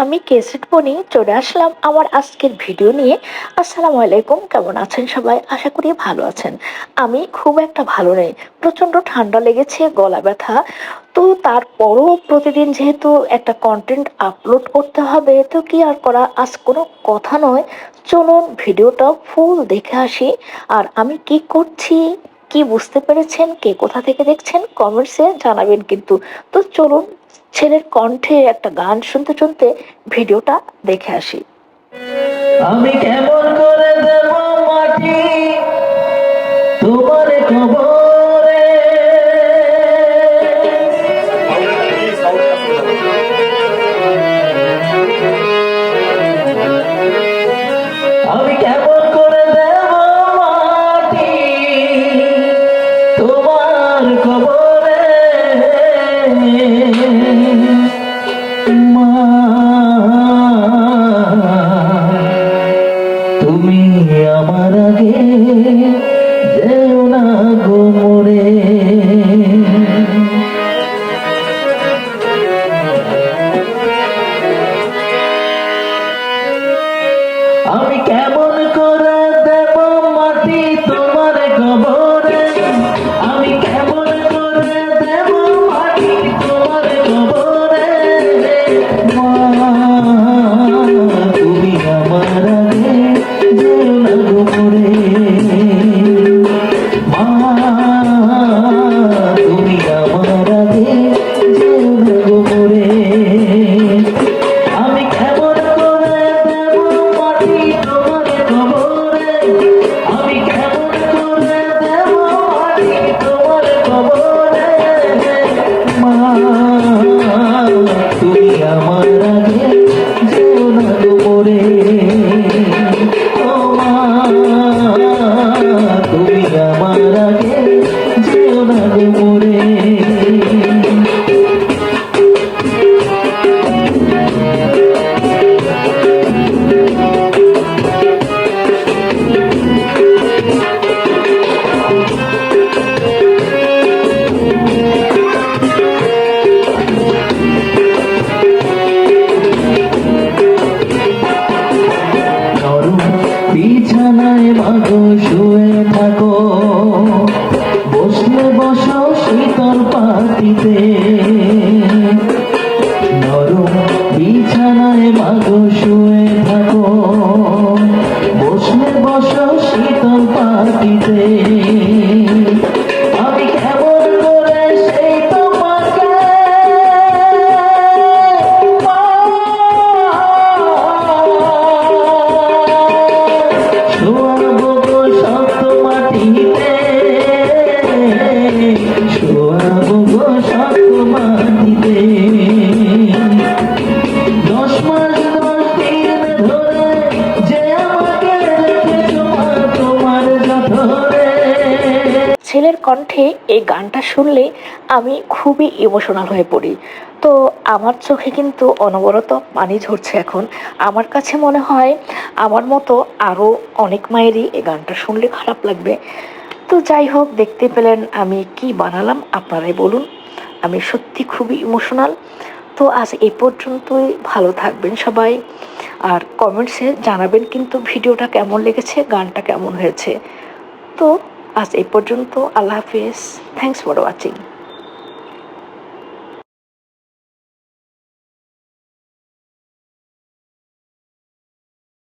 আমি কেসেট বনি চলে আসলাম আমার আজকের ভিডিও নিয়ে। আসসালামু আলাইকুম, কেমন আছেন সবাই? আশা করি ভালো আছেন। আমি খুব একটা ভালো নেই, প্রচণ্ড ঠান্ডা লেগেছে, গলা ব্যথা। তো তারপরও প্রতিদিন যেহেতু একটা কন্টেন্ট আপলোড করতে হবে, তো কি আর করা, আজ কোনো কথা নয়। চলুন ভিডিওটা ফুল দেখে আসি। আর আমি কি করছি? কি বুঝতে পেরেছেন, কে কোথা থেকে দেখছেন কমেন্টসে জানাবেন কিন্তু। তো চলুন, ছেলের কণ্ঠে একটা গান শুনতে শুনতে ভিডিওটা দেখে আসি। আমি কেমন করে দেব আমি কেমন তুমি আমার আগে যেও না গো মোরে শীতল পাতিতে কণ্ঠে এই গানটা শুনলে আমি খুবই ইমোশনাল হয়ে পড়ি। তো আমার চোখে কিন্তু অনবরত পানি ঝরছে এখন। আমার কাছে মনে হয় আমার মতো আরও অনেক মায়েরই এই গানটা শুনলে খারাপ লাগবে। তো যাই হোক, দেখতে পেলেন আমি কি বানালাম, আপনারাই বলুন। আমি সত্যি খুবই ইমোশনাল তো আজ এই পর্যন্তই, ভালো থাকবেন সবাই। আর কমেন্টসে জানাবেন কিন্তু ভিডিওটা কেমন লেগেছে, গানটা কেমন হয়েছে। তো আজ এই পর্যন্ত আল্লাহ হাফিজ। Thanks for watching